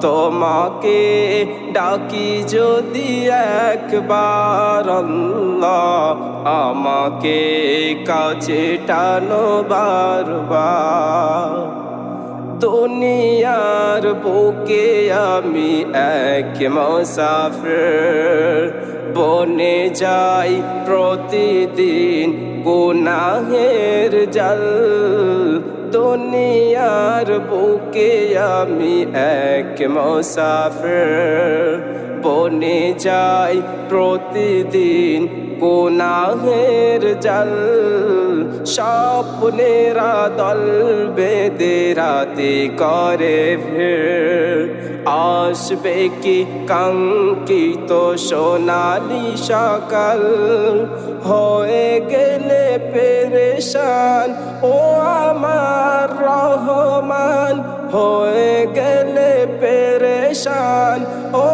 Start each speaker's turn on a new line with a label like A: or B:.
A: তোমাকে ডাকি যদি একবার, আল্লাহ আমাকে কাছে টানো বারবার। দুনিয়ার বুকে আমি এক মুসাফির, বনে যাই প্রতিদিন গুনাহের জল। দুনিয়ার বুকে আমি এক মুসাফির। বনে যাই প্রতিদিন গুনাহের জল, স্বপ্নেরা দল বেদে রাতে করে ভিড়। আসবে কি কাঙ্কিত সোনালি সকাল? হয়ে গেলে পেরেশান, ও রহমান হয়ে গেলে পেরেশান। ও